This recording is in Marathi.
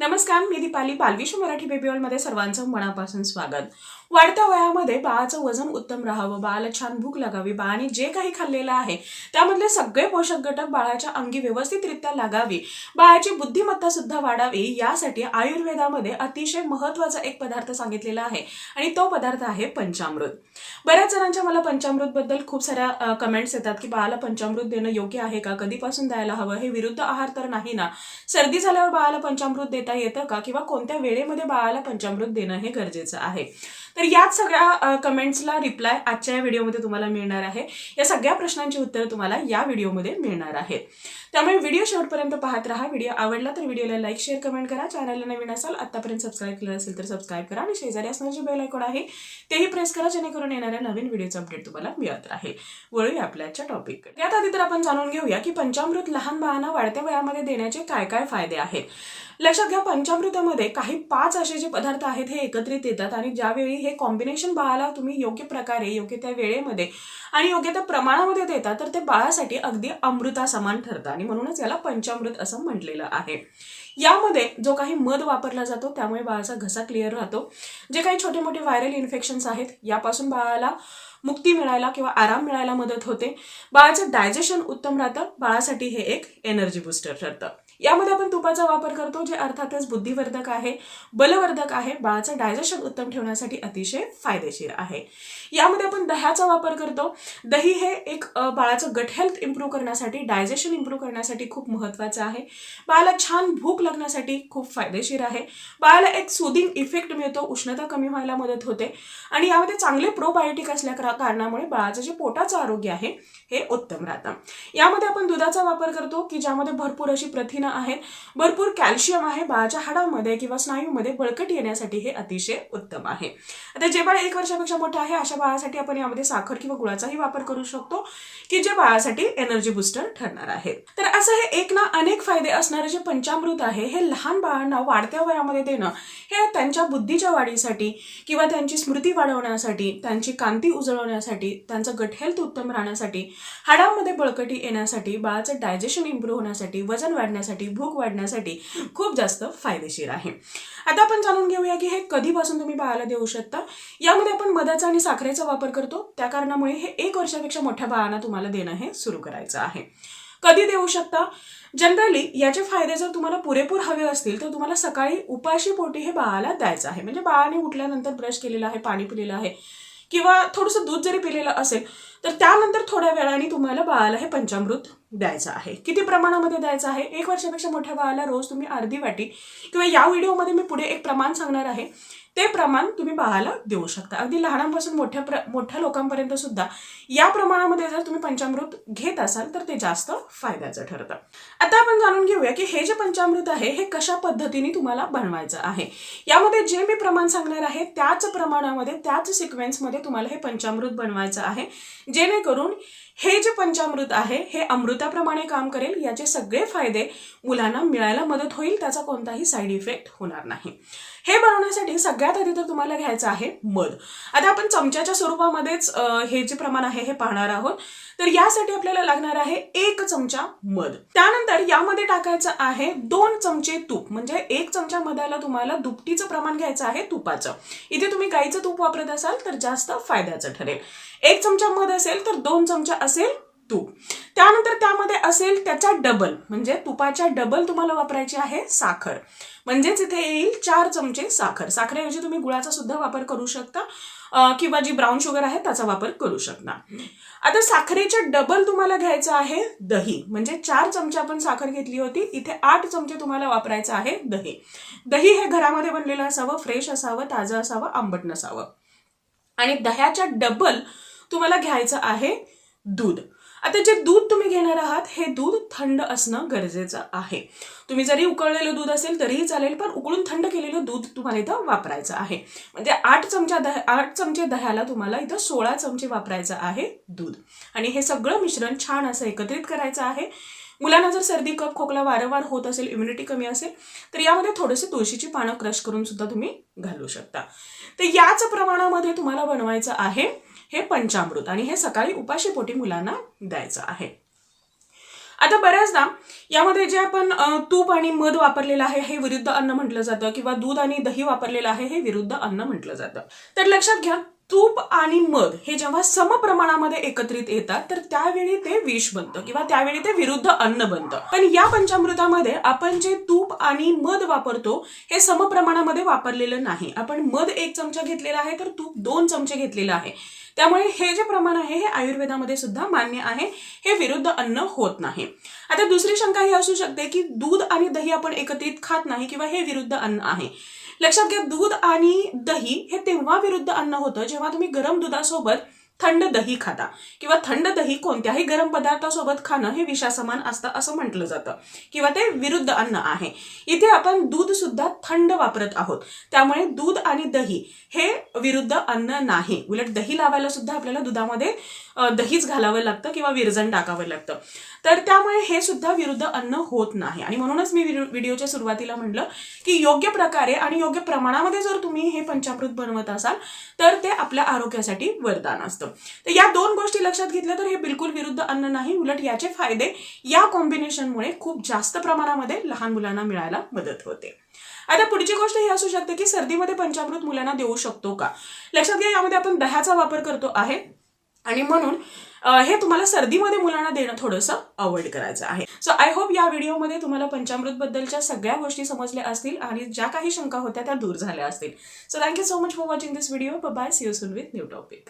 नमस्कार मी दीपाली बालविश्व मराठी बेबी मध्ये सर्वांचं मनापासून स्वागत. वाढत्या वयामध्ये बाळाचं वजन उत्तम राहावं बाळाला छान भूक लागावी बाळाने जे काही खाल्लेलं आहे त्यामधले सगळे पोषक घटक बाळाच्या अंगी व्यवस्थितरित्या लागावी. बाळाची बुद्धिमत्ता सुद्धा वाढावी यासाठी आयुर्वेदामध्ये अतिशय महत्त्वाचा एक पदार्थ सांगितलेला आहे आणि तो पदार्थ आहे पंचामृत. बऱ्याच जणांच्या मला पंचामृत बद्दल खूप साऱ्या कमेंट्स येतात की बाळाला पंचामृत देणं योग्य आहे का? कधीपासून द्यायला हवं? हे विरुद्ध आहार तर नाही ना. सर्दी झाल्यावर बाळाला पंचामृत देत येतं का? किंवा कोणत्या वेळेमध्ये बाळाला पंचामृत देणं हे गरजेचं आहे? तर याच सगळ्या कमेंट्सला रिप्लाय आजच्या या व्हिडिओमध्ये तुम्हाला मिळणार आहे. या सगळ्या प्रश्नांची उत्तरं तुम्हाला या व्हिडिओमध्ये मिळणार आहेत. त्यामुळे व्हिडिओ शेवटपर्यंत पाहत राहा. व्हिडिओ आवडला तर व्हिडिओला लाईक शेअर कमेंट करा. चॅनलला नवीन असाल आतापर्यंत सबस्क्राईब केलं असेल तर सबस्क्राईब करा आणि शेजारी असणारे जे बेल आयकॉन आहे तेही प्रेस करा जेणेकरून येणाऱ्या नवीन व्हिडिओचं अपडेट तुम्हाला मिळत राहील. वळूया आपल्याच्या टॉपिक यात आधी तर आपण जाणून घेऊया की पंचामृत लहान बाळांना वाढत्या वयामध्ये देण्याचे काय काय फायदे आहेत. लक्षात घ्या पंचामृतामध्ये काही पाच असे जे पदार्थ आहेत हे एकत्रित येतात आणि ज्यावेळी हे कॉम्बिनेशन बाळाला तुम्ही योग्य प्रकारे योग्य त्या वेळेमध्ये आणि योग्य त्या प्रमाणामध्ये देता तर ते बाळासाठी अगदी अमृता समान ठरतं. आणि म्हणूनच याला पंचामृत असं म्हटलेलं आहे. यामध्ये जो काही मध वापरला जातो त्यामुळे बाळाचा घसा क्लिअर राहतो. जे काही छोटे मोठे व्हायरल इन्फेक्शन्स आहेत यापासून बाळाला मुक्ती मिळायला किंवा आराम मिळायला मदत होते. बाळाचं डायजेशन उत्तम राहतं बाळासाठी हे एक एनर्जी बुस्टर ठरतं. यामध्ये आपण तुपाचा वापर करतो जे अर्थातच बुद्धिवर्धक आहे बलवर्धक आहे. बाळाचं डायजेशन उत्तम ठेवण्यासाठी अतिशय फायदेशीर आहे. यामध्ये आपण दह्याचा वापर करतो. दही हे एक बाळाचं गट हेल्थ इम्प्रूव्ह करण्यासाठी डायजेशन इम्प्रूव्ह करण्यासाठी खूप महत्त्वाचं आहे. बाळाला छान भूक लागण्यासाठी खूप फायदेशीर आहे. बाळाला एक सुदिंग इफेक्ट मिळतो उष्णता कमी व्हायला मदत होते. आणि यामध्ये चांगले प्रोबायोटिक असल्या कारणामुळे बाळाचं जे पोटाचं आरोग्य आहे हे उत्तम राहतं. यामध्ये आपण दुधाचा वापर करतो की ज्यामध्ये भरपूर अशी प्रथिना आहेत भरपूर कॅल्शियम आहे बाळाच्या हाडामध्ये किंवा स्नायूमध्ये बळकट येण्यासाठी हे अतिशय उत्तम आहे. आता जे बाळ एक वर्षापेक्षा मोठं आहे अशा बाळासाठी आपण यामध्ये साखर किंवा गुळाचाही वापर करू शकतो की जे बाळासाठी एनर्जी बुस्टर ठरणार आहे. तर असं हे एक ना अनेक फायदे असणारे जे पंचामृत आहे हे लहान बाळांना वाढत्या वयामध्ये देणं हे त्यांच्या बुद्धीच्या वाढीसाठी किंवा त्यांची स्मृती वाढवण्यासाठी त्यांची कांती उजळवण्यासाठी त्यांचं गट हेल्थ उत्तम राहण्यासाठी हाडांमध्ये बळकटी येण्यासाठी बाळाचं डायजेशन इम्प्रूव्ह होण्यासाठी वजन वाढण्यासाठी भूक वाढण्यासाठी खूप जास्त फायदेशीर आहे. आता आपण जाणून घेऊया की हे कधीपासून तुम्ही बाळाला देऊ शकता? यामध्ये आपण मधाचा आणि साखरेचा वापर करतो. त्या कारणामुळे हे एक वर्षापेक्षा मोठ्या बाळांना तुम्हाला देणं हे सुरू करायचं आहे. कधी देऊ शकता? जनरली याचे फायदे जर तुम्हाला पुरेपूर हवे असतील तर तुम्हाला सकाळी उपाशी पोटी हे बाळाला द्यायचं आहे. म्हणजे बाळाने उठल्यानंतर ब्रश केलेलं आहे पाणी पिलेलं आहे. किंवा थोडंसं दूध जरी पिलेलं असेल तर त्यानंतर थोड्या वेळाने तुम्हाला बाळाला हे पंचामृत द्यायचं आहे. किती प्रमाणामध्ये द्यायचं आहे? एक वर्षापेक्षा मोठ्या बाळाला रोज तुम्ही अर्धी वाटी किंवा या व्हिडिओमध्ये मी पुढे एक प्रमाण सांगणार आहे. ते प्रमाण तुम्ही बाळाला देऊ शकता. अगदी लहानांपासून मोठ्या प्र मोठ्या लोकांपर्यंत सुद्धा या प्रमाणामध्ये जर तुम्ही पंचामृत घेत असाल तर ते जास्त फायद्याचं ठरतं. आता आपण जाणून घेऊया की हे जे पंचामृत आहे हे कशा पद्धतीने तुम्हाला बनवायचं आहे? यामध्ये जे मी प्रमाण सांगणार आहे त्याच प्रमाणामध्ये त्याच सिक्वेन्समध्ये तुम्हाला हे पंचामृत बनवायचं आहे. जेणेकरून हे जे पंचामृत आहे हे अमृताप्रमाणे काम करेल याचे सगळे फायदे मुलांना मिळायला मदत होईल त्याचा कोणताही साईड इफेक्ट होणार नाही. हे बनवण्यासाठी सगळ्यात आधी तर तुम्हाला घ्यायचं आहे मध. आता आपण चमच्याच्या स्वरूपामध्येच हे जे प्रमाण आहे हे पाहणार आहोत. तर यासाठी आपल्याला लागणार आहे एक चमचा मध. त्यानंतर यामध्ये टाकायचं आहे दोन चमचे तूप. म्हणजे एक चमचा मधाला तुम्हाला दुपटीचं प्रमाण घ्यायचं आहे तुपाचं. इथे तुम्ही गाईचं तूप वापरत असाल तर जास्त फायद्याचं ठरेल. एक चमचा मध असेल तर दोन चमचा असेल तूप. त्यानंतर त्यामध्ये असेल त्याचा डबल म्हणजे तुपाच्या डबल तुम्हाला वापरायची आहे साखर. म्हणजेच इथे येईल चार चमचे साखर. साखरेऐवजी तुम्ही गुळाचा सुद्धा वापर करू शकता किंवा जी ब्राऊन शुगर आहे त्याचा वापर करू शकता. आता साखरेच्या डबल तुम्हाला घ्यायचं आहे दही. म्हणजे चार चमचे आपण साखर घेतली होती इथे आठ चमचे तुम्हाला वापरायचं आहे दही. दही हे घरामध्ये बनलेलं असावं फ्रेश असावं ताजं असावं आंबट नसावं. आणि दह्याच्या डबल तुम्हाला घ्यायचं आहे दूध. आता जे दूध तुम्ही घेणार आहात हे दूध थंड असणं गरजेचं आहे. तुम्ही जरी उकळलेलं दूध असेल तरीही चालेल पण उकळून थंड केलेलं दूध तुम्हाला इथं वापरायचं आहे. म्हणजे आठ चमचा दह आठ चमचे दह्याला तुम्हाला इथं सोळा चमचे वापरायचं आहे दूध. आणि हे सगळं मिश्रण छान असं एकत्रित करायचं आहे. मुलांना जर सर्दी कप खोकला वारंवार होत असेल इम्युनिटी कमी असेल तर यामध्ये थोडेसे तुळशीची पानं क्रश करून सुद्धा तुम्ही घालू शकता. तर याच प्रमाणामध्ये तुम्हाला बनवायचं आहे हे पंचामृत आणि हे सकाळी उपाशीपोटी मुलांना द्यायचं आहे. आता बऱ्याचदा यामध्ये जे आपण तूप आणि मध वापरलेलं आहे हे विरुद्ध अन्न म्हटलं जातं किंवा दूध आणि दही वापरलेलं आहे हे विरुद्ध अन्न म्हटलं जातं. तर लक्षात घ्या तूप आणि मध हे जेव्हा समप्रमाणामध्ये एकत्रित येतात तर त्यावेळी ते विष बनतं किंवा त्यावेळी ते विरुद्ध अन्न बनतं. पण या पंचामृतामध्ये आपण जे तूप आणि मध वापरतो हे समप्रमाणामध्ये वापरलेलं नाही. आपण मध एक चमचा घेतलेला आहे तर तूप दोन चमचे घेतलेलं आहे. त्यामुळे हे जे प्रमाण आहे हे आयुर्वेदामध्ये सुद्धा मान्य आहे. हे विरुद्ध अन्न होत नाही. आता दुसरी शंका ही असू शकते की दूध आणि दही आपण एकत्रित खात नाही किंवा हे विरुद्ध अन्न आहे. लक्षात घ्या दूध आणि दही हे तेव्हा विरुद्ध अन्न होतं जेव्हा तुम्ही गरम दुधासोबत थंड दही खाता किंवा थंड दही कोणत्याही गरम पदार्थासोबत खाणं हे विषासमान असतं असं म्हटलं जातं. किंवा ते विरुद्ध अन्न आहे. इथे आपण दूध सुद्धा थंड वापरत आहोत. त्यामुळे दूध आणि दही हे विरुद्ध अन्न नाही. उलट दही लावायला सुद्धा आपल्याला दुधामध्ये दहीच घालावं लागतं किंवा विरजण टाकावं लागतं. तर त्यामुळे हे सुद्धा विरुद्ध अन्न होत नाही. आणि म्हणूनच मी व्हिडिओच्या सुरुवातीला म्हटलं की योग्य प्रकारे आणि योग्य प्रमाणामध्ये जर तुम्ही हे पंचामृत बनवत असाल तर ते आपल्या आरोग्यासाठी वरदान असतं. तर या दोन गोष्टी लक्षात घेतल्या तर हे बिलकुल विरुद्ध अन्न नाही उलट याचे फायदे या कॉम्बिनेशनमुळे खूप जास्त प्रमाणामध्ये लहान मुलांना मिळायला मदत होते. आता पुढची गोष्ट ही असू शकते की सर्दीमध्ये पंचामृत मुलांना देऊ शकतो का? लक्षात घ्या यामध्ये आपण दह्याचा वापर करतो आहे. आणि म्हणून हे तुम्हाला सर्दीमध्ये मुलांना देणं थोडंसं अवॉइड करायचं आहे. सो आय होप या व्हिडिओमध्ये तुम्हाला पंचामृत बद्दलच्या सगळ्या गोष्टी समजल्या असतील आणि ज्या काही शंका होत्या त्या दूर झाल्या असतील. So thank you so much for watching this video bye see you soon with new topic